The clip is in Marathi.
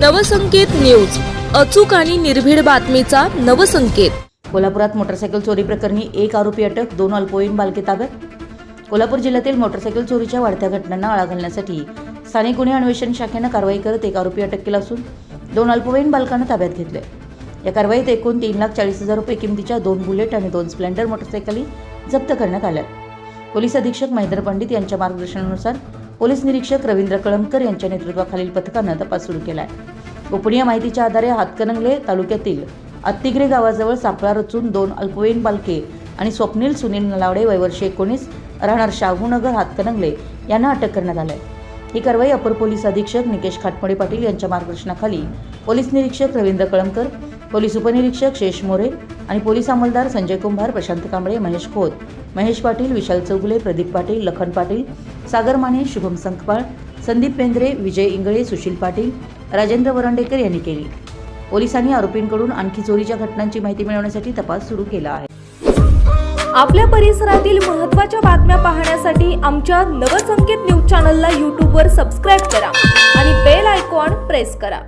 नवसंकेत न्यूज. अचूक आणि निर्भीड बातमीचा नवसंकेत. कोल्हापुरात मोटरसायकल चोरी प्रकरणी एक आरोपी अटक दोन अल्पवयीन बालके ताब्यात. कोल्हापूर जिल्ह्यातील मोटरसायकल चोरीच्या वाढत्या घटनांना आळा घालण्यासाठी स्थानिक गुन्हे अन्वेषण शाखेनं कारवाई करत एक आरोपी अटक केला असून दोन अल्पवयीन बालकांना ताब्यात घेतले या कारवाईत एकूण तीन लाख चाळीस हजार रुपये किमतीच्या दोन बुलेट आणि दोन स्प्लेंडर मोटरसायकली जप्त करण्यात आल्या पोलीस अधीक्षक महेंद्र पंडित यांच्या मार्गदर्शनानुसार पोलीस निरीक्षक रवींद्र कळमकर यांच्या नेतृत्वाखालील पथकानं तपास सुरू केला आहे गोपनीय माहितीच्या आधारे हातकणंगले तालुक्यातील अत्तिग्रे गावाजवळ सापळा रचून दोन अल्पवयीन बालके आणि स्वप्नील सुनील नलावडे वयवर्षी एकोणीस राहणार शाहूनगर हातकणंगले यांना अटक करण्यात आलं आहे ही कारवाई अपर पोलीस अधीक्षक निकेश खाटमोडे पाटील यांच्या मार्गदर्शनाखाली पोलीस निरीक्षक रवींद्र कळमकर पोलीस उपनिरीक्षक शेष मोरे आणि पोलीस अंमलदार संजय कुंभार प्रशांत कांबळे महेश खोत महेश पाटील विशाल चौगुले प्रदीप पाटील लखन पाटील सागर माने शुभम संकपाळ संदीप पेंद्रे विजय इंगळे सुशील पाटील राजेंद्र वरंडेकर यांनी केली. पोलिसांनी आरोपींकडून आणखी चोरीच्या घटनांची माहिती मिळवण्यासाठी तपास सुरू केला आहे. आपल्या परिसरातील महत्त्वाच्या बातम्या पाहण्यासाठी आमच्या नवसंकेत न्यूज चॅनलला यूट्यूबवर सबस्क्राईब करा आणि बेल आयकॉन प्रेस करा.